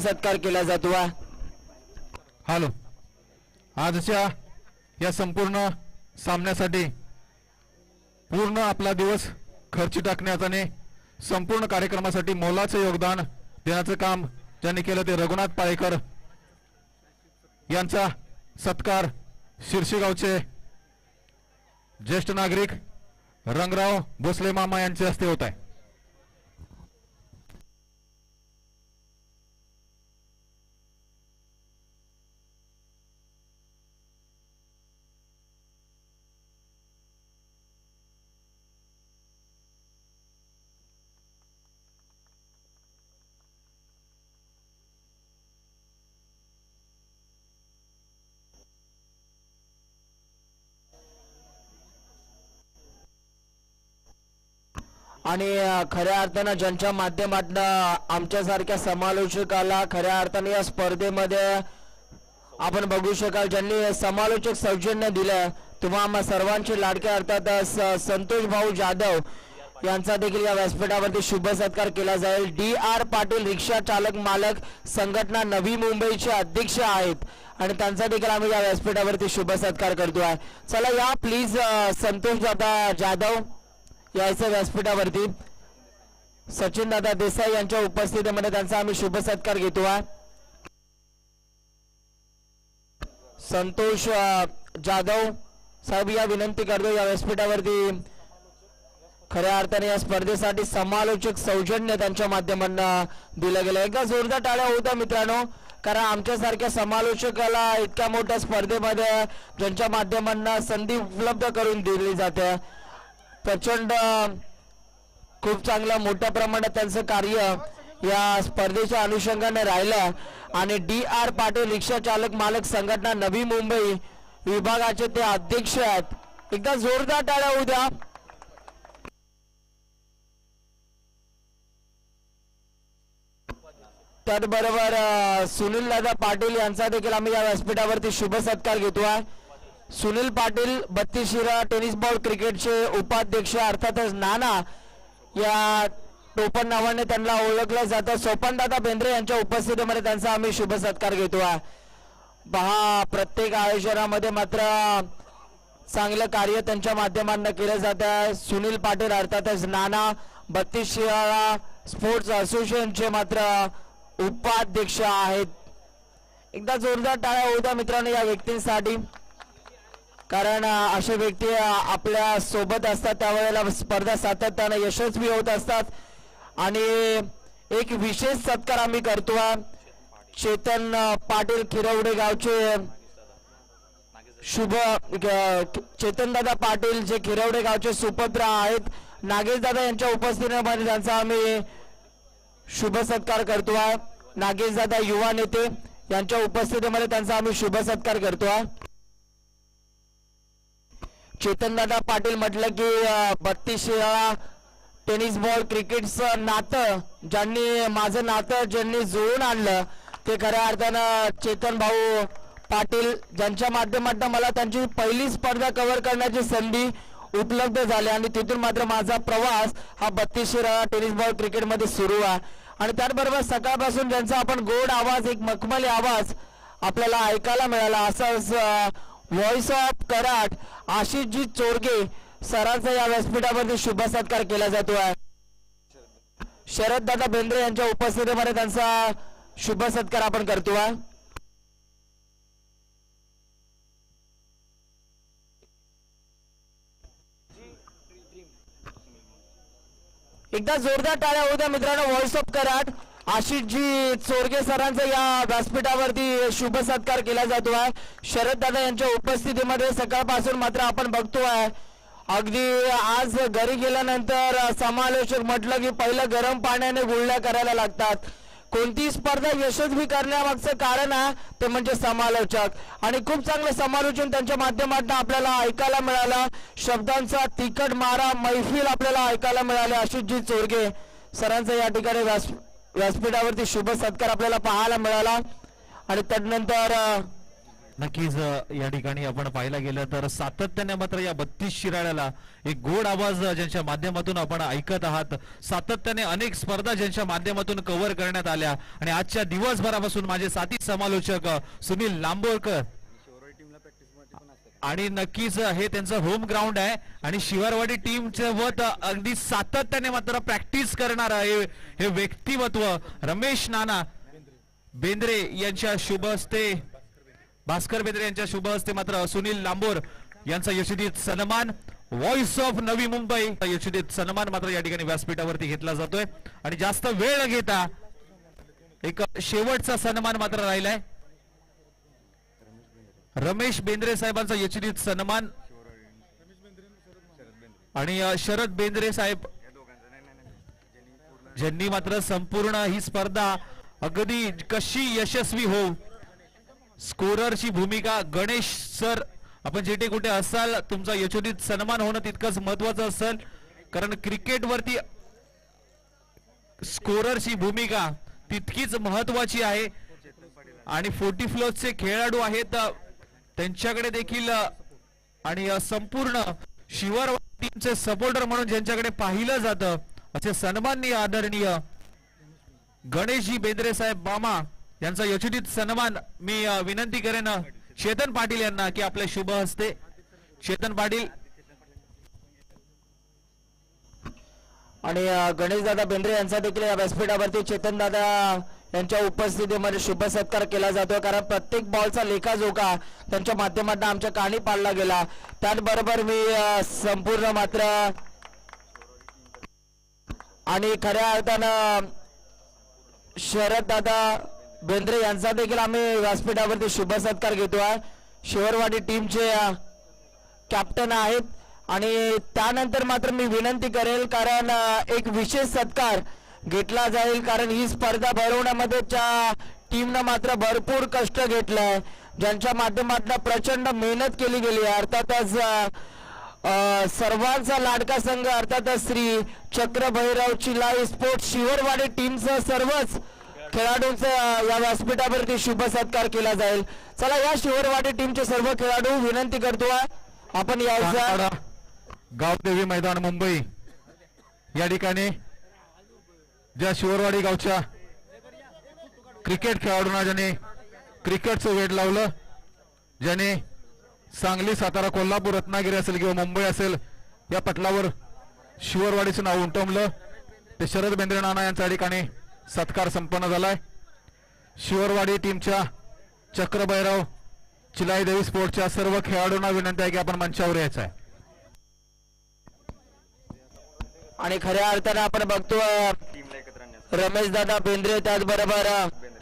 सत्कार केला जातो हॅलो. आजच्या या संपूर्ण सामन्यासाठी पूर्ण आपला दिवस खर्ची टाकण्यात आणि संपूर्ण कार्यक्रमासाठी मोलाचं योगदान देण्याचं काम ज्यांनी केलं ते रघुनाथ पाळेकर यांचा सत्कार शिरशीगावचे ज्येष्ठ नागरिक रंगराव भोसले मामा यांच्या हस्ते होत आहे. आणि खऱ्या अर्थानं ज्यांच्या माध्यमातून आमच्यासारख्या समालोचकाला खऱ्या अर्थाने या स्पर्धेमध्ये आपण बघू शकाल ज्यांनी समालोचक सौजन्य दिलं तुम्हा आम्हा सर्वांचे लाडके अर्थात स- संतोष भाऊ जाधव यांचा देखील या व्यासपीठावरती शुभ सत्कार केला जाईल. डी आर पाटील रिक्षा चालक मालक संघटना नवी मुंबईचे अध्यक्ष आहेत आणि त्यांचा देखील आम्ही या व्यासपीठावरती शुभ सत्कार करतो आहे चला या प्लीज संतोष दादा जाधव. यायचं व्यासपीठावरती. सचिन दादा देसाई यांच्या उपस्थितीमध्ये त्यांचा आम्ही शुभ सत्कार घेतो संतोष जाधव साहेब या विनंती करतो या व्यासपीठावरती. खऱ्या अर्थाने या स्पर्धेसाठी समालोचक सौजन्य त्यांच्या माध्यमांना दिलं गेलं. एकदा जोरदार टाळ्या होत्या मित्रांनो कारण आमच्यासारख्या समालोचकाला इतक्या मोठ्या स्पर्धेमध्ये ज्यांच्या माध्यमांना संधी उपलब्ध करून दिली जाते. प्रचंड खूप चांगलं मोठ्या प्रमाणात त्यांचं कार्य या स्पर्धेच्या अनुषंगाने राहिलं. आणि डी आर पाटील रिक्षा चालक मालक संघटना नवी मुंबई विभागाचे ते अध्यक्ष आहेत. एकदा जोरदार टाळ्या होऊ द्या त्याचबरोबर सुनील दादा पाटील यांचा देखील आम्ही या व्यासपीठावरती शुभ सत्कार घेतो आहे सुनील पाटील बत्तीस शिरा टेनिस बॉल क्रिकेटचे उपाध्यक्ष अर्थातच नाना या टोपण नावाने त्यांना ओळखलं जातं. सोपनदादा बेंद्रे यांच्या उपस्थितीमध्ये त्यांचा आम्ही शुभ सत्कार घेतो. आहे पहा प्रत्येक आयोजनामध्ये मात्र चांगलं कार्य त्यांच्या माध्यमांना केलं जात. आहे सुनील पाटील अर्थातच नाना बत्तीस शिराळा स्पोर्ट्स असोसिएशनचे मात्र उपाध्यक्ष आहेत. एकदा जोरदार टाळ्या होत्या मित्रांनो या व्यक्तींसाठी. कारण असे व्यक्ती आपल्यासोबत असतात त्यावेळेला स्पर्धा सातत्यानं यशस्वी होत असतात. आणि एक विशेष सत्कार आम्ही करतो चेतन पाटील खिरवडे गावचे शुभ चेतन दादा पाटील जे खिरवडे गावचे सुपत्र आहेत नागेश दादा यांच्या उपस्थितीमध्ये त्यांचा आम्ही शुभ सत्कार करतो आहे नागेश दादा युवा नेते यांच्या उपस्थितीमध्ये त्यांचा आम्ही शुभ सत्कार करतो चेतनदादा पाटील म्हटलं की बत्तीस शिराळा टेनिस बॉल क्रिकेटचं नातं ज्यांनी माझं नातं ज्यांनी जुळून आणलं ते खऱ्या अर्थानं चेतन भाऊ पाटील ज्यांच्या माध्यमातून मला त्यांची पहिली स्पर्धा कव्हर करण्याची संधी उपलब्ध झाली आणि तिथून मात्र माझा प्रवास हा बत्तीस शिराळा टेनिस बॉल क्रिकेटमध्ये सुरू आहे. आणि त्याचबरोबर सकाळपासून ज्यांचा आपण गोड आवाज एक मखमली आवाज आपल्याला ऐकायला मिळाला असाच व्हॉइस ऑफ कराड आशिषजी चोरगे सरांचा या व्यासपीठामध्ये शुभ सत्कार केला जातो आहे शरद दादा बेंद्रे यांच्या उपस्थितीमध्ये त्यांचा शुभ सत्कार आपण करतो आहे. एकदा जोरदार टाळ्या होत्या मित्रांनो व्हॉइस ऑफ कराड आशिषजी चोरगे सरांचा या व्यासपीठावरती शुभ सत्कार केला जातो आहे. शरद दादा यांच्या उपस्थितीमध्ये सकाळपासून मात्र आपण बघतो आहे. अगदी आज घरी गेल्यानंतर समालोचक म्हटलं की पहिलं गरम पाण्याने गुळण्या करायला लागतात. कोणती स्पर्धा यशस्वी करण्यामागचं कारण आहे ते म्हणजे समालोचक. आणि खूप चांगलं समालोचन त्यांच्या माध्यमातून आपल्याला ऐकायला मिळालं. शब्दांचा तिखट मारा मैफिल आपल्याला ऐकायला मिळाले आशिषजी चोरगे सरांचं या ठिकाणी व्यास व्यासपीठावरती शुभ सत्कार आपल्याला पाहायला मिळाला. आणि त्यानंतर नक्कीच या ठिकाणी आपण पाहायला गेलं तर सातत्याने मात्र या बत्तीस शिराळ्याला एक गोड आवाज ज्यांच्या माध्यमातून आपण ऐकत आहात. सातत्याने अनेक स्पर्धा ज्यांच्या माध्यमातून कव्हर करण्यात आल्या. आणि आजच्या दिवसभरापासून माझे साथी समालोचक सुनील लांबोरकर आणि नक्कीच हे त्यांचं होम ग्राउंड आहे. आणि शिवारवाडी टीमचं सोबत अगदी सातत्याने मात्र प्रॅक्टिस करणार आहे हे व्यक्तिमत्व. रमेश नाना बेंद्रे यांच्या शुभ हस्ते भास्कर बेंद्रे यांच्या शुभ हस्ते मात्र सुनील लांबोर यांचा यशोदित सन्मान व्हॉइस ऑफ नवी मुंबई यशोदित सन्मान मात्र या ठिकाणी व्यासपीठावरती घेतला जातोय. आणि जास्त वेळ न घेता एक शेवटचा सन्मान मात्र राहिलाय. रमेश बेंद्रे साहेबांचा यशोदित सन्मान. आणि शरद बेंद्रे साहेब ज्यांनी मात्र संपूर्ण ही स्पर्धा अगदी कशी यशस्वी हो स्कोररची भूमिका गणेश सर आपण जेथे कुठे असाल तुमचा यशोदित सन्मान होणं तितकंच महत्वाचं असेल. कारण क्रिकेटवरती स्कोररची भूमिका तितकीच महत्वाची आहे. आणि फोर्टी फ्लोचे खेळाडू आहेत त्यांच्याकडे देखील आणि संपूर्ण शिवर टीमचे सपोर्टर म्हणून ज्यांच्याकडे पाहिलं जातं असे सन्माननीय आदरणीय गणेशजी बेंद्रे साहेब बामा यांचा यशोदित सन्मान मी विनंती करेन चेतन पाटील यांना की आपल्या शुभ हस्ते. चेतन पाटील. आणि गणेश दादा बेंद्रे यांचा देखील या व्यासपीठावरती चेतन दादा यांच्या उपस्थितीमध्ये शुभसत्कार केला जातो. कारण प्रत्येक बॉलचा लेखाजोखा त्यांच्या माध्यमातून आमच्या काणी पाडला गेला. त्याचबरोबर मी संपूर्ण मात्र आणि खऱ्या अर्थानं शरद दादा बेंद्रे यांचा देखील आम्ही व्यासपीठावरती शुभ सत्कार घेतोय शिवरवाडी टीमचे कॅप्टन आहेत. आणि त्यानंतर मात्र मी विनंती करेल कारण एक विशेष सत्कार घेतला जाईल कारण ही स्पर्धा भरवण्यामध्ये त्या टीमनं मात्र भरपूर कष्ट घेतलाय. ज्यांच्या माध्यमातून प्रचंड मेहनत केली गेली आहे. अर्थातच सर्वांचा लाडका संघ अर्थातच श्री चक्र भैरव चिलाई स्पोर्ट्स शिवरवाडी टीमचं सर्वच खेळाडूंचा या व्यासपीठावरती शुभ सत्कार केला जाईल. चला या शिवरवाडी टीमचे सर्व खेळाडू विनंती करतो आपण यायचं. गावदेवी मैदान मुंबई. या ठिकाणी ज्या शिवरवाडी गावच्या क्रिकेट खेळाडूंना ज्याने क्रिकेटचं वेड लावलं ज्याने सांगली सातारा कोल्हापूर रत्नागिरी असेल किंवा मुंबई असेल या पटलावर शिवरवाडीचं नाव उमटवलं. ते शरद बेंद्रे नाना यांच्या ठिकाणी सत्कार संपन्न झालाय. शिवरवाडी टीमच्या चक्रभैरव चिलाई देवी स्पोर्टच्या सर्व खेळाडूंना विनंती आहे की आपण मंचावर यायचं आहे. आणि खऱ्या अर्थानं आपण बघतो रमेशदादा बेंद्रे त्याचबरोबर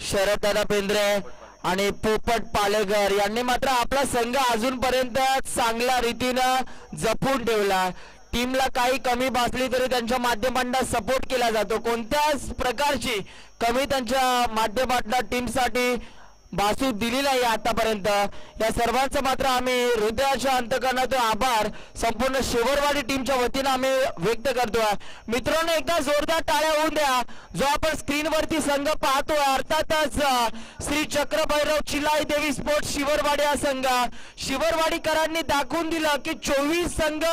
शरददादा बेंद्रे आणि पोपट पालेकर यांनी मात्र आपला संघ अजूनपर्यंत चांगल्या रीतीनं जपून ठेवला. टीमला काही कमी भासली तरी त्यांच्या माध्यमांना सपोर्ट केला जातो. कोणत्याच प्रकारची कमी त्यांच्या माध्यमांना टीमसाठी भासू दिलेला आहे आतापर्यंत. या सर्वांचं मात्र आम्ही हृदयाच्या अंतकरणातून आभार. संपूर्ण शिवरवाडी टीमच्या वतीनं आम्ही व्यक्त करतोय मित्रांनो एकदा जोरदार टाळ्या होऊन द्या. जो आपण स्क्रीनवरती संघ पाहतोय अर्थातच श्री चक्रभैरव चिलाई देवी स्पोर्ट्स शिवरवाडी हा संघ. शिवरवाडीकरांनी दाखवून दिलं की चोवीस संघ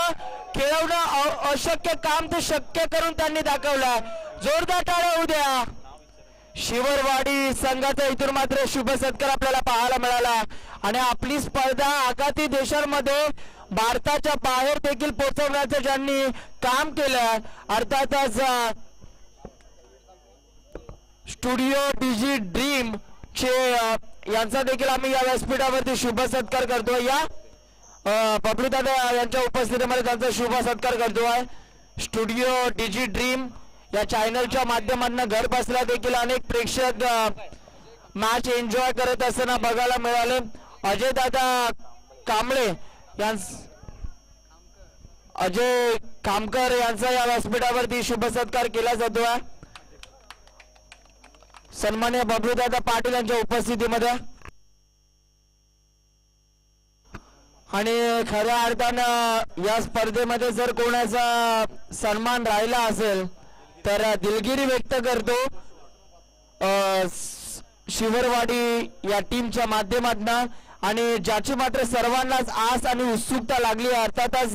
खेळवणं अ- अशक्य काम ते शक्य करून त्यांनी दाखवलं. जोरदार टाळ्या होऊ द्या. शिवरवाडी संघाचा इथून मात्र शुभ सत्कार आपल्याला पाहायला मिळाला. आणि आपली स्पर्धा आघाती देशांमध्ये भारताच्या बाहेर देखील पोहोचवण्याचं ज्यांनी काम केलं अर्थातच स्टुडिओ डीजी ड्रीम चे यांचा देखील आम्ही या व्यासपीठावरती शुभ सत्कार करतोय. या बबलू दादा यांच्या उपस्थितीमध्ये त्यांचा शुभ सत्कार करतोय. स्टुडिओ डीजी ड्रीम या चॅनलच्या माध्यमातून घर बसल्या देखील अनेक प्रेक्षक मॅच एन्जॉय करत असताना बघायला मिळाले. अजय दादा कांबळे अजय कामकर यांचा या व्यासपीठावरती शुभसत्कार केला जातो आहे सन्मान्य बबलूदादा पाटील यांच्या उपस्थितीमध्ये. आणि खऱ्या अर्थानं या स्पर्धेमध्ये जर कोणाचा सन्मान राहिला असेल तर दिलगिरी व्यक्त करतो. शिवरवाडी या टीमच्या माध्यमातून. आणि ज्याची मात्र सर्वांनाच आस आणि उत्सुकता लागली अर्थातच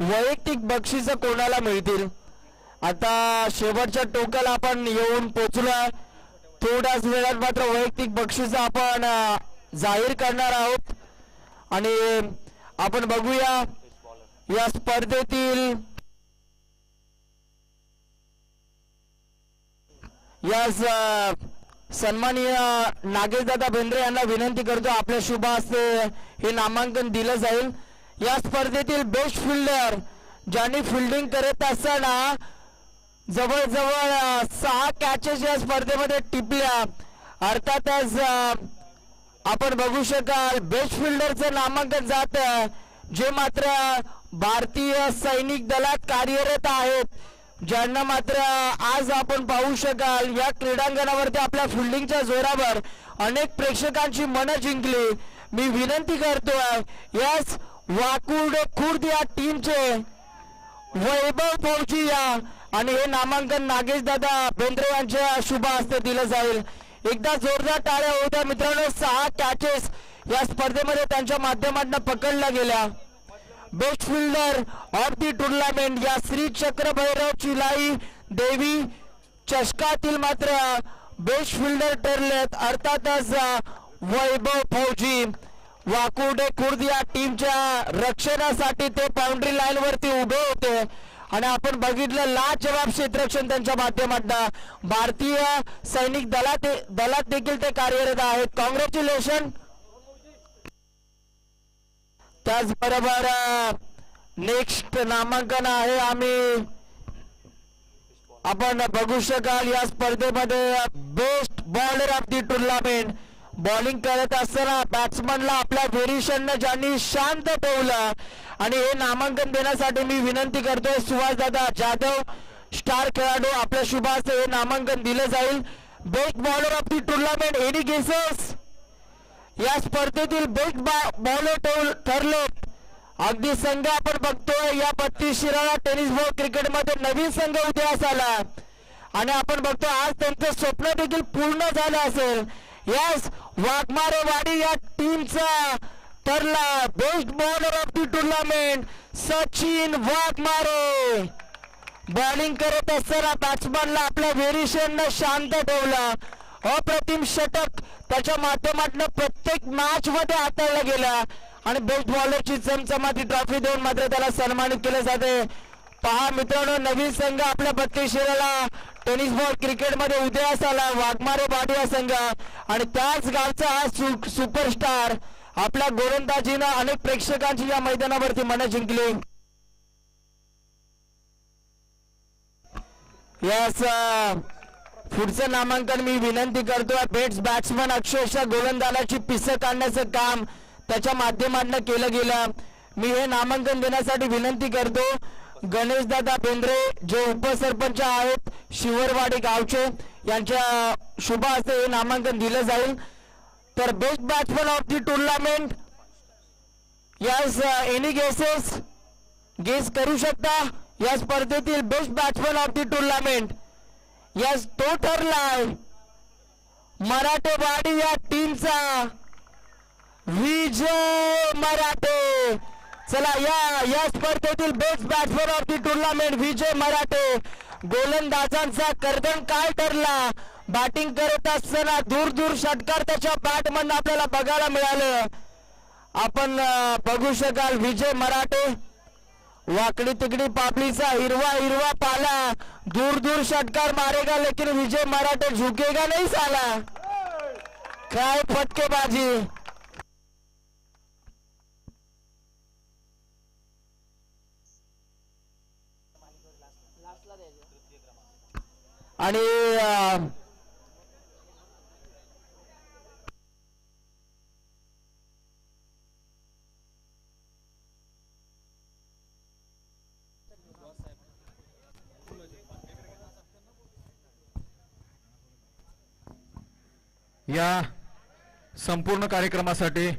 वैयक्तिक बक्षीस कोणाला मिळतील? आता शेवटच्या टोकाला आपण येऊन पोचलो थोड्याच वेळात मात्र वैयक्तिक बक्षीस आपण जाहीर करणार आहोत. आणि आपण बघूया या स्पर्धेतील यास सन्माननीय नागेशदादा बेंद्रे यांना विनंती करतो आपल्या शुभ हस्ते हे नामांकन दिलं जाईल. या स्पर्धेतील बेस्ट फिल्डर ज्यांनी फिल्डिंग करत असताना जवळजवळ सहा कॅचेस या स्पर्धेमध्ये टिपल्या. अर्थातच आपण बघू शकाल बेस्ट फिल्डरचं नामांकन जात जे मात्र भारतीय सैनिक दलात कार्यरत आहेत. ज्यांना मात्र आज आपण पाहू शकाल या क्रीडांगणावरती आपल्या फिल्डिंगच्या जोरावर अनेक प्रेक्षकांची मनं जिंकली. मी विनंती करतोय याच वाकुड खुर्द या टीमचे वैभव फौजी या. आणि हे नामांकन नागेश दादा बेंद्रे यांच्या शुभ हस्ते दिलं जाईल. एकदा जोरदार टाळ्या होत्या मित्रांनो सहा कॅचेस या स्पर्धेमध्ये त्यांच्या माध्यमातून पकडल्या गेल्या. Best fielder of the tournament या श्री चक्र चिलाई देवी चषकातील मात्र बेस्ट फिल्डर ठरलेत. अर्थातच वैभव फौजी वाकुडे खुर्द या टीमच्या रक्षणासाठी ते बाउंड्री लाईन वरती उभे होते. आणि आपण बघितलं लाजवाब क्षेत्ररक्षण त्यांच्या माध्यमातून. भारतीय सैनिक दलात दलात देखील ते कार्यरत आहेत. कॉंग्रॅच्युलेशन त्याचबरोबर नेक्स्ट नामांकन आहे आम्ही. आपण बघू शकाल या स्पर्धेमध्ये best bowler of the tournament bowling करत असताना बॅट्समनला आपल्या व्हेरिएशननं ज्यांनी शांत ठेवलं आणि हे नामांकन देण्यासाठी मी विनंती करतोय सुभाष दादा जाधव स्टार खेळाडू आपल्या शुभास हे नामांकन दिलं जाईल. Best bowler of the tournament any guesses या स्पर्धेतील बेस्ट बॉलर ठरले. अगदी संघ आपण बघतोय या बत्तीस शिराळा टेनिस बॉल क्रिकेटमध्ये नवीन संघ उदयास आला. आणि आपण बघतो आज त्यांचं स्वप्न देखील पूर्ण झालं असेल. यास वाघमारेवाडी या टीमचा ठरला. Best bowler of the tournament Sachin Waghmare. Bowling करत असताना बॅट्समॅनला आपल्या व्हेरिएशन शांत ठेवला. अप्रतिम षटक त्याच्या माध्यमातलं प्रत्येक मॅच मध्ये हाताळला गेला. आणि बेस्ट बॉलरची चमचमाती ट्रॉफी देऊन मात्र त्याला सन्मानित केले जाते. पहा मित्रांनो नवीन संघ आपल्या बत्तीस शिराला टेनिस बॉल क्रिकेटमध्ये उदयास आला वाघमारे बाडिया संघ. आणि त्याच गावचा हा सु- सुपरस्टार आपल्या गोलंदाजीनं अनेक प्रेक्षकांची या मैदानावरती मनं जिंकली. यास पुढचं नामांकन मी विनंती करतोय बेट्स बॅट्समन अक्षरशः गोलंदाजाची पिसं काढण्याचं काम त्याच्या माध्यमातून केलं गेलं. मी हे नामांकन देण्यासाठी विनंती करतो. गणेशदादा बेंद्रे जे उपसरपंच आहेत शिवरवाडी गावचे यांच्या शुभ हस्ते हे नामांकन दिलं जाईल. तर best batsman of the tournament यास एनी गेसेस गेस करू शकता? या स्पर्धेतील best batsman of the tournament yes तो ठरलाय. मराठेवाडी या टीमचा विजय मराठे. चला या या स्पर्धेतील best batsman of the tournament Vijay Marathe. गोलंदाजांचा कर्दन काय ठरला? बॅटिंग करत असताना दूर दूर षटकार त्याच्या बॅट मधून आपल्याला बघायला मिळालं. आपण बघू शकाल विजय मराठे. वाकडी तिकडी पापड़ीचा हिरवा हिरवा पाला. दूर दूर षटकार मारेगा लेकिन विजय मराठे झुकेगा नाही साला. काय फटकेबाजी. आणि या संपूर्ण कार्यक्रमासाठी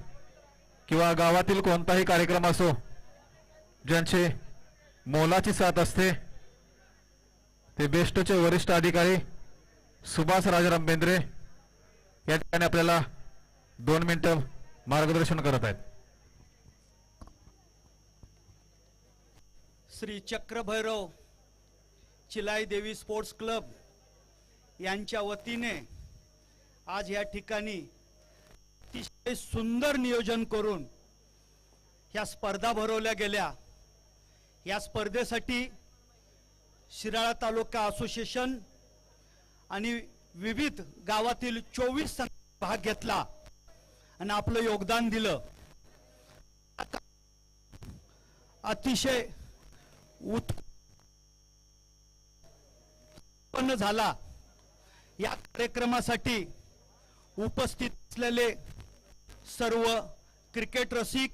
किंवा गावातील कोणताही कार्यक्रम असो ज्यांचे मोलाची साथ असते ते बेस्टचे वरिष्ठ अधिकारी सुभाष राजाराम बेंद्रे या ठिकाणी आपल्याला दोन मिनिटं मार्गदर्शन करत आहेत. श्री चक्रभैरव चिलाई देवी स्पोर्ट्स क्लब यांच्या वतीने आज या ठिकाणी अतिशय सुंदर नियोजन करून ह्या स्पर्धा भरवल्या गेल्या. या स्पर्धेसाठी शिराळा तालुका असोसिएशन आणि विविध गावातील चोवीस संघ भाग घेतला आणि आपलं योगदान दिलं. अतिशय उत्पन्न झाला. या कार्यक्रमासाठी उपस्थित असलेले सर्व क्रिकेट रसिक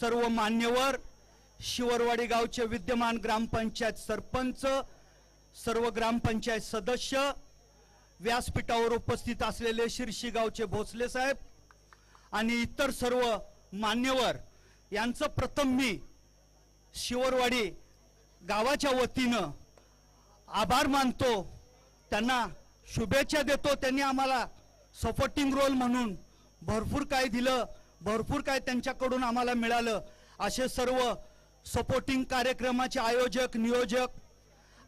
सर्व मान्यवर शिवरवाडी गावचे विद्यमान ग्रामपंचायत सरपंच सर्व ग्रामपंचायत सदस्य व्यासपीठावर उपस्थित असलेले शिरशी गावचे भोसले साहेब आणि इतर सर्व मान्यवर यांचं प्रथम मी शिवरवाडी गावाच्या वतीनं आभार मानतो. त्यांना शुभेच्छा देतो. त्यांनी आम्हाला सपोर्टिंग रोल म्हणून भरपूर काय दिलं भरपूर काय त्यांच्याकडून आम्हाला मिळालं. असे सर्व सपोर्टिंग कार्यक्रमाचे आयोजक नियोजक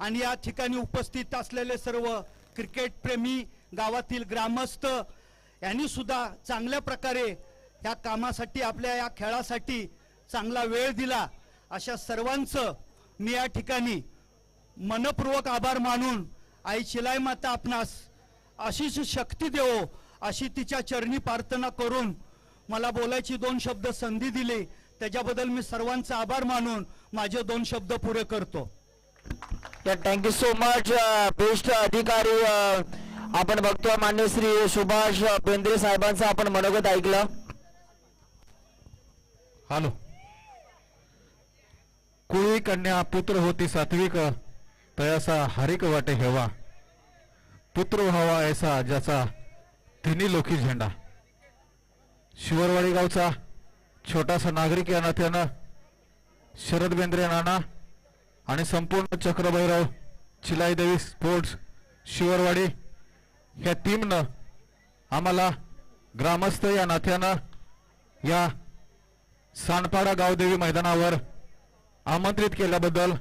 आणि या ठिकाणी उपस्थित असलेले सर्व क्रिकेटप्रेमी गावातील ग्रामस्थ यांनी सुद्धा चांगल्या प्रकारे या कामासाठी आपल्या या खेळासाठी चांगला वेळ दिला. अशा सर्वांचं मी या ठिकाणी मनपूर्वक आभार मानून आई शिलाई माता आपणास अशीच शक्ती देवो अशी तिच्या चरणी प्रार्थना करून मला बोलायची दोन शब्द संधी दिली. त्याच्याबद्दल मी सर्वांचा आभार मानून माझे दोन शब्द पुरे करतो. या थँक्यू सो मच बेस्ट अधिकारी अ, आपण बघतोय मान्य श्री सुभाष बेंद्रे साहेबांचं आपण मनोगत ऐकलं. हॅलो. कुळी कन्या पुत्र होती सात्विक तयासा हरिक वाटे हेवा. पुत्र व्हावा ऐसा ज्याचा तिन्ही लोकी झेंडा. शिवरवाडी गावचा छोटासा नागरिक या नात्यानं शरद बेंद्रे नाना आणि संपूर्ण चक्रभैरव चिलाईदेवी स्पोर्ट्स शिवरवाडी ह्या टीमनं आम्हाला ग्रामस्थ या नात्यानं या सानपाडा गावदेवी मैदानावर आमंत्रित केल्याबद्दल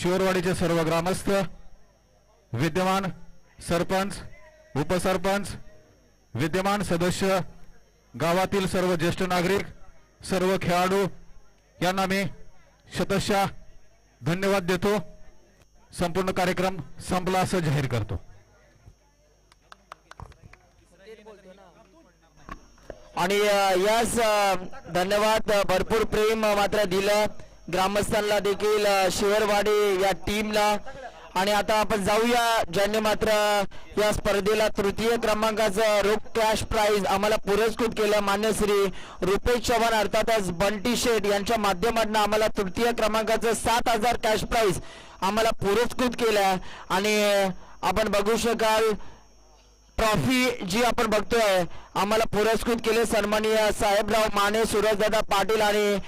शिवरवाडीचे सर्व ग्रामस्थ विद्यमान सरपंच उपसरपंच विद्यमान सदस्य गावातील सर्व ज्येष्ठ नागरिक सर्व खेळाडू यांना मी शतशा धन्यवाद देतो. संपूर्ण कार्यक्रम संपला असं जाहीर करतो. आणि यास धन्यवाद भरपूर प्रेम मात्र दिलं. ग्रामस्थांना देखील शिवरवाडी या टीमला आणि आता आपण जाऊया ज्यांनी मात्र या स्पर्धेला तृतीय क्रमांकाचं रोख कॅश प्राइज आम्हाला पुरस्कृत केलं मान्य श्री रुपेश चव्हाण अर्थातच बंटी शेठ यांच्या माध्यमातून आम्हाला तृतीय क्रमांकाचं सात हजार कॅश प्राइज आम्हाला पुरस्कृत केलं. आणि आपण बघू शकाल ट्रॉफी जी आपण बघतोय आम्हाला पुरस्कृत केले सन्माननीय साहेबराव माने सुरजदादा पाटील आणि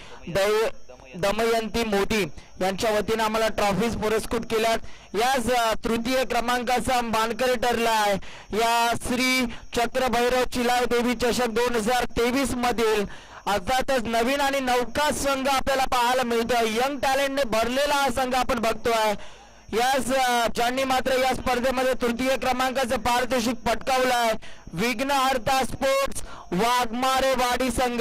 दमयंती मोदी. यांच्या वतीनं आम्हाला ट्रॉफीज पुरस्कृत केल्यात. याच तृतीय क्रमांकाचा मानकरी ठरला आहे. या श्री चक्रभैरव चिलाय देवी चषक दोन हजार तेवीस मधील अर्थातच नवीन आणि नौका संघ आपल्याला पाहायला मिळतोय. यंग टॅलेंटने भरलेला हा संघ आपण बघतोय. याच ज्यांनी मात्र या स्पर्धेमध्ये तृतीय क्रमांकाचं पारितोषिक पटकावलं आहे विघ्न विघ्नहर्ता स्पोर्ट्स वाघमारे वाडी संघ.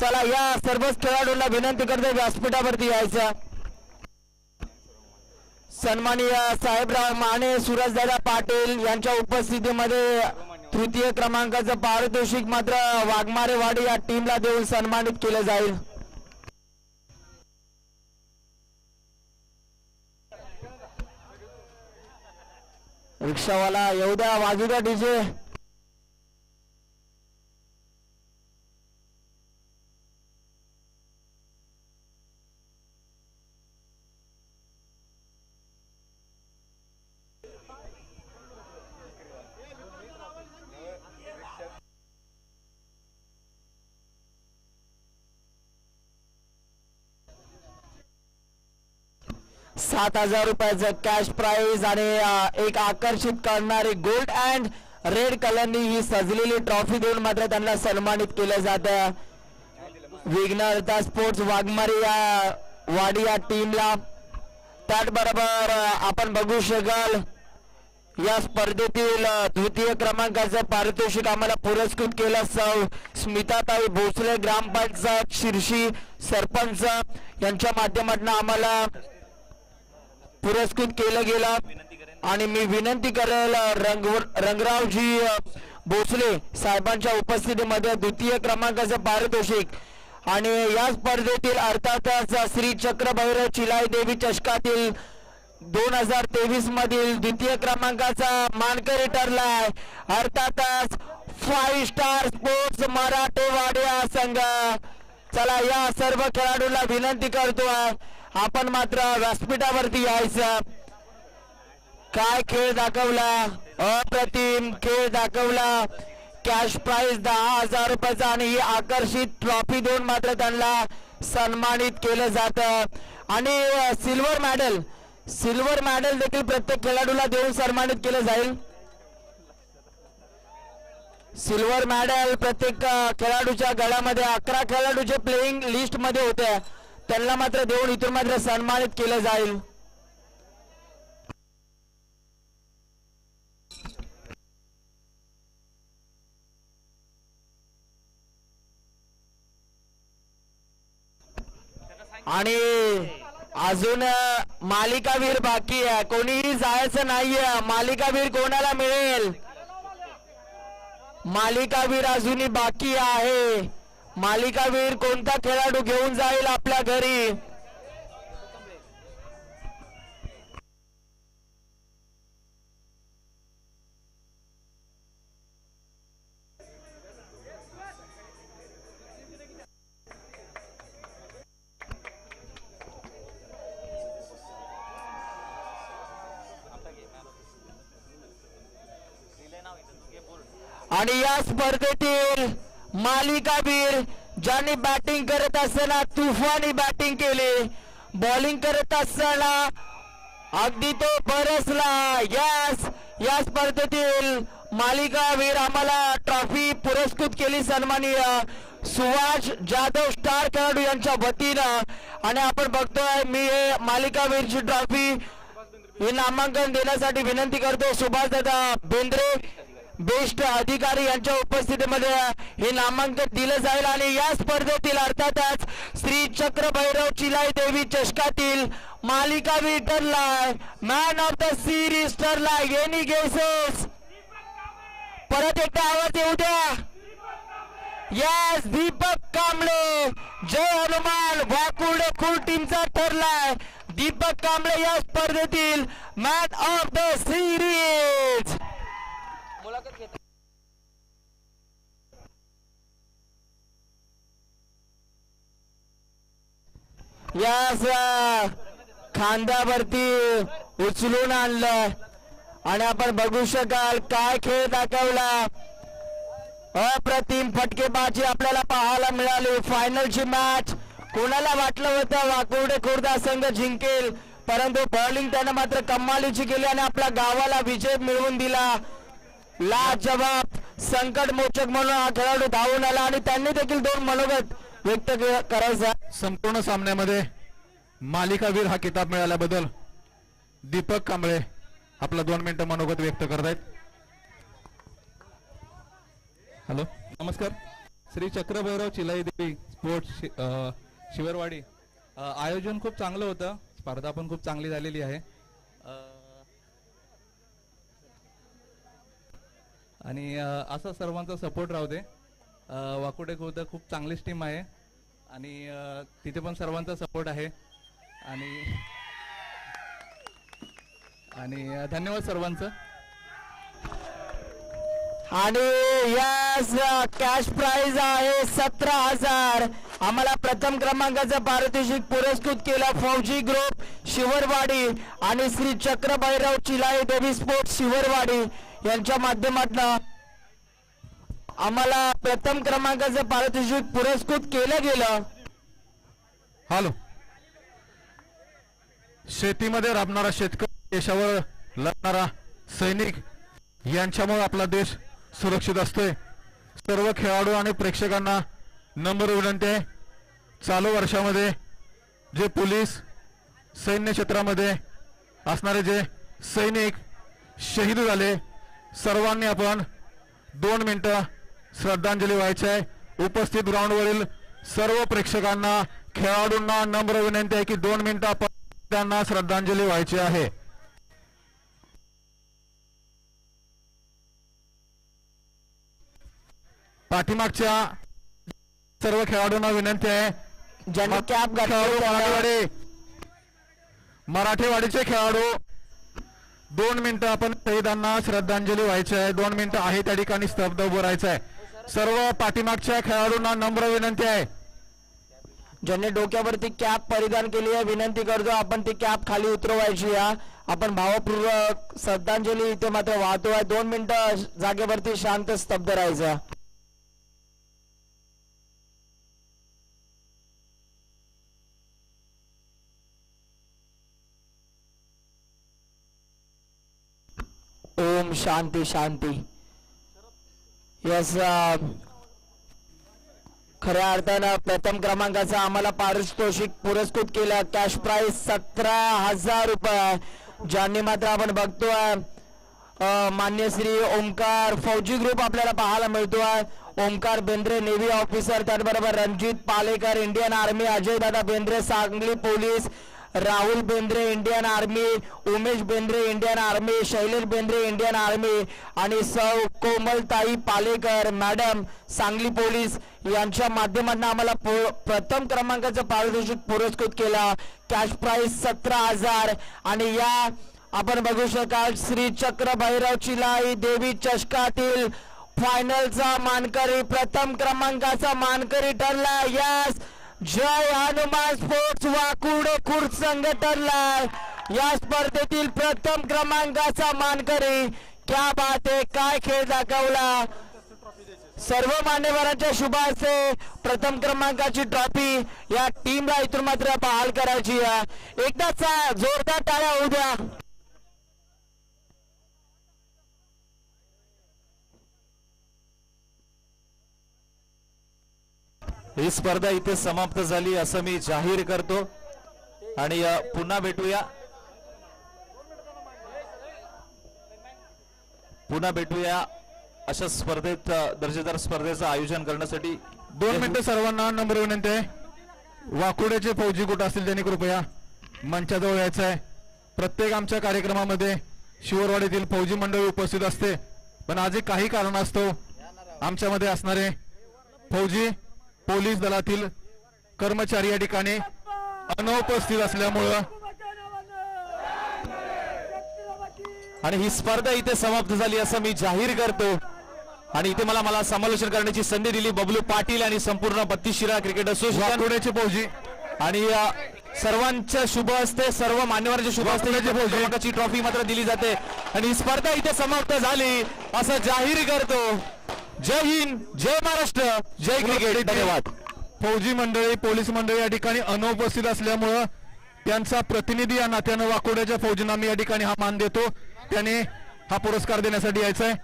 चला या सर्वच खेळाडूंना विनंती करते व्यासपीठावरती यायचं. सन्मानीय साहेबराव माने सुरजदादा पाटील यांच्या उपस्थितीमध्ये तृतीय क्रमांकाचं पारितोषिक मात्र वाघमारेवाडी या टीमला देऊन सन्मानित केलं जाईल. रिक्षावाला येऊ द्या वाजू द्या डीजे. सात हजार रुपयाचं कॅश प्राइज आणि एक आकर्षित करणारी गोल्ड अँड रेड कलरनी ही सजलेली ट्रॉफी देऊन मात्र त्यांना सन्मानित केलं जातं. विघ्नता स्पोर्ट्स वाघमारी या वाडी या टीमला त्याचबरोबर आपण बघू शकाल या स्पर्धेतील द्वितीय क्रमांकाचं पारितोषिक आम्हाला पुरस्कृत केलं सौ स्मिताताई भोसले ग्रामपंचायत शिर्शी सरपंच. यांच्या माध्यमातून आम्हाला पुरस्कृत केलं गेलं. आणि मी विनंती करेल रंग रंगरावजी भोसले साहेबांच्या उपस्थितीमध्ये द्वितीय क्रमांकाचं पारितोषिक आणि या स्पर्धेतील अर्थातच श्री चक्रभैरव चिलाई देवी चषकातील दोन हजार तेवीस मधील द्वितीय क्रमांकाचा मानकरी ठरलाय. अर्थातच फाईव्ह स्टार स्पोर्ट्स मराठेवाडी संघ. चला या सर्व खेळाडूला विनंती करतोय आपण मात्र व्यासपीठावरती यायचं. काय खेळ दाखवला? अप्रतिम खेळ दाखवला. कॅश प्राइस दहा हजार रुपयाचा आणि ही आकर्षित ट्रॉफी देऊन मात्र त्यांना सन्मानित केलं जातं. आणि सिल्वर मेडल सिल्वर मेडल देखील प्रत्येक खेळाडूला देऊन सन्मानित केलं जाईल. सिल्वर मेडल प्रत्येक खेळाडूच्या गळ्यामध्ये अकरा खेळाडूचे प्लेइंग लिस्टमध्ये होते. त्यांना मात्र देऊन इथून मात्र सन्मानित केलं जाईल. आणि अजून मालिकावीर बाकी आहे. कोणीही जायचं नाहीये. मालिकावीर कोणाला मिळेल? मालिकावीर अजूनही बाकी आहे. मालिकावीर कोणता खेळाडू घेऊन जाईल आपल्या घरी? आणि या स्पर्धेतील मालिकावीर ज्यांनी बॅटिंग करत असताना तुफानी बॅटिंग केली. बॉलिंग करत असताना अगदी तो बरसला. यास या स्पर्धेतील मालिकावीर आम्हाला ट्रॉफी पुरस्कृत केली सन्मानीय सुभाष जाधव स्टार खेळाडू यांच्या वतीनं. आणि आपण बघतोय मी हे मालिकावीरची ट्रॉफी हे नामांकन देण्यासाठी विनंती करतो. सुभाष दादा बेंद्रे बेस्ट अधिकारी यांच्या उपस्थितीमध्ये हे नामांकन दिलं जाईल आणि या स्पर्धेतील अर्थातच श्री चक्रभैरव चिलाई देवी चषकातील मालिकावी ठरलाय मॅन ऑफ द सिरीज ठरलाय एनी गेसेस. परत एकदा आवाज येऊ द्या. यस दीपक कांबळे. जय हनुमान. वाकुर्डे खूळ टीमचा ठरलाय दीपक कांबळे या स्पर्धेतील मॅन ऑफ द सिरीज यास खांद्यावरती उचलून आणलं. आणि आपण बघू शकाल काय खेळ दाखवला. अप्रतिम फटकेबाजी आपल्याला पाहायला मिळाली. फायनलची मॅच कोणाला वाटलं होतं? वाकुर्डे खुर्दा संघ जिंकेल. परंतु बॉलिंग त्यानं मात्र कमालीची केली आणि आपल्या गावाला विजय मिळवून दिला. लाजवाब संकट मोचक म्हणून हा खेळाडू धावून आला आणि त्यांनी देखील दोन मनोगत व्यक्त करायचा. संपूर्ण सामन्यामध्ये मालिकावीर हा किताब मिळाल्याबद्दल दीपक कांबळे आपला दोन मिनिटं मनोगत व्यक्त करतायत. हॅलो. नमस्कार. श्री चक्रभैरव चिलाई देवी स्पोर्ट्स शि- शिवरवाडी. आयोजन खूप चांगलं होतं. स्पर्धा पण खूप चांगली झालेली आहे. आणि असा सर्वांचा सपोर्ट राहू दे. अ, वाकुडे खुर्द खूप चांगलीच टीम आहे. आणि तिथे पण सर्वांचा सपोर्ट आहे. आणि आणि धन्यवाद सर्वांचं. आणि यास कॅश प्राइज आहे सतरा हजार. आम्हाला प्रथम क्रमांकाचा पारितोषिक पुरस्कृत केला फौजी ग्रुप शिवरवाडी. आणि श्री चक्रभैरव चिलाई देवी स्पोर्ट शिवरवाडी. यांच्या माध्यमातून आम्हाला प्रथम क्रमांकाचं पारितोषिक पुरस्कृत केलं गेलं. हॅलो. शेतीमध्ये राबणारा शेतकरी देशावर लढणारा सैनिक यांच्यामुळे आपला देश सुरक्षित असतोय. सर्व खेळाडू आणि प्रेक्षकांना नंबर विनंती आहे. चालू वर्षामध्ये जे पोलीस सैन्य क्षेत्रामध्ये असणारे जे सैनिक शहीद झाले सर्वांनी आपण दोन मिनिटं श्रद्धांजली व्हायची आहे. उपस्थित ग्राउंडवरील सर्व प्रेक्षकांना खेळाडूंना नम्र विनंती आहे की दोन मिनिटं आपण त्यांना श्रद्धांजली व्हायची आहे. पाठीमागच्या सर्व खेळाडूंना विनंती आहे. ज्यांनी कॅप घातली मराठेवाडीचे खेळाडू दोन मिनिटं आपण शहीदांना श्रद्धांजली व्हायची आहे. दोन मिनिटं आहे त्या ठिकाणी स्तब्ध उभं राहायचं आहे. सर्व पाठीमागच्या खेळाडूंना नम्र विनंती आहे. ज्यांनी डोक्यावरती कॅप परिधान केली आहे विनंती करतो आपण ती कॅप खाली उतरवायची या. आपण भावपूर्वक श्रद्धांजली इथे मात्र वाहतो आहे. दोन मिनिटं जागेवरती शांत स्तब्ध राहायचं. ओम शांती शांती। यस खऱ्या अर्थानं प्रथम क्रमांकाचा आम्हाला पारितोषिक पुरस्कृत केलं. कॅश प्राईस सतरा हजार रुपये. ज्यांनी मात्र आपण बघतोय मान्य श्री ओमकार फौजी ग्रुप आपल्याला पाहायला मिळतोय. ओमकार बेंद्रे नेव्ही ऑफिसर त्याचबरोबर रणजित पालेकर इंडियन आर्मी अजय दादा Bendre Sangli police Rahul Bendre Indian army Umesh Bendre Indian army Shailesh Bendre Indian army आणि सौ कोमलताई पालेकर मॅडम सांगली पोलीस यांच्या माध्यमातून आम्हाला पु- प्रथम क्रमांकाचं पारितोषिक पुरस्कृत केला. कॅश प्राईस सतरा हजार आणि या आपण बघू शकाल श्री चक्र भैरव चिलाई देवी चषकातील फायनलचा मानकरी प्रथम क्रमांकाचा मानकरी ठरला. यस जय हनुमान स्पोर्ट्स वाकुडे खुर्द संघटनला. या स्पर्धेतील प्रथम क्रमांकाचा मानकरी क्या बात आहे काय खेळ दाखवला? सर्व मान्यवरांच्या शुभ प्रथम क्रमांकाची ट्रॉफी या टीमला इथून मात्र बहाल करायची आहे. एकदाच जोरदार टाळ्या होऊ द्या. ही स्पर्धा इथे समाप्त झाली असं मी जाहीर करतो. आणि पुन्हा भेटूया. पुन्हा भेटूया अशा स्पर्धेत दर्जेदार स्पर्धेचं आयोजन करण्यासाठी. दोन मिनिटं सर्वांना नम्र विनंती आहे. वाकुड्याचे फौजी कुठं असतील त्यांनी कृपया मंचाजवळ यायचं आहे. प्रत्येक आमच्या कार्यक्रमामध्ये शिवरवाडीतील फौजी मंडळी उपस्थित असते. पण आजही काही कारणास्तव आमच्यामध्ये असणारे फौजी पोलीस दलातील कर्मचारी या ठिकाणी अनुपस्थित असल्यामुळं आणि ही स्पर्धा इथे समाप्त झाली असं मी जाहीर करतो. आणि इथे मला मला समालोचन करण्याची संधी दिली बबलू पाटील आणि संपूर्ण बत्तीस शिरा क्रिकेट असोसिएशन वाकुड्याचे फौजी. आणि सर्वांच्या शुभ असते सर्व मान्यवरांच्या शुभ असते ट्रॉफी मात्र दिली जाते. आणि ही स्पर्धा इथे समाप्त झाली असं जाहीर करतो. जय हिंद जय महाराष्ट्र जय क्रिकेट. धन्यवाद. फौजी मंडळी पोलीस मंडळी या ठिकाणी अनुपस्थित असल्यामुळं त्यांचा प्रतिनिधी या नात्यानं वाकोड्याच्या फौजींना मी या ठिकाणी हा मान देतो. त्याने हा पुरस्कार देण्यासाठी यायचा आहे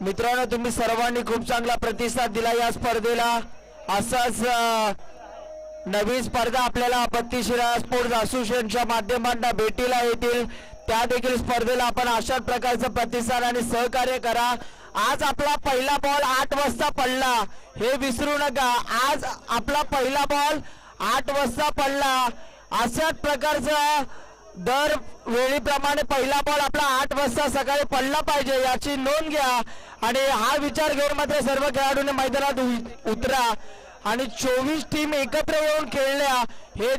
मित्रांनो तुम्ही सर्वांनी खूप चांगला प्रतिसाद दिला या स्पर्धेला. असाच नवीन स्पर्धा आपल्याला बत्तीशिरा स्पोर्ट्स असोसिएशनच्या माध्यमांना भेटीला येतील. त्या देखील स्पर्धेला आपण अशाच प्रकारचा प्रतिसाद आणि सहकार्य करा. आज आपला पहिला बॉल आठ वाजता पडला. हे विसरू नका. आज आपला पहिला बॉल आठ वाजता पडला. अशाच प्रकारचं दर वेळीप्रमाणे पहिला बॉल आपला आठ वाजता सकाळी पडला पाहिजे याची नोंद घ्या. आणि हा विचार घेऊन मात्र सर्व खेळाडूंनी मैदानात उतरा. आणि चोवीस टीम एकत्र येऊन खेळल्या. हे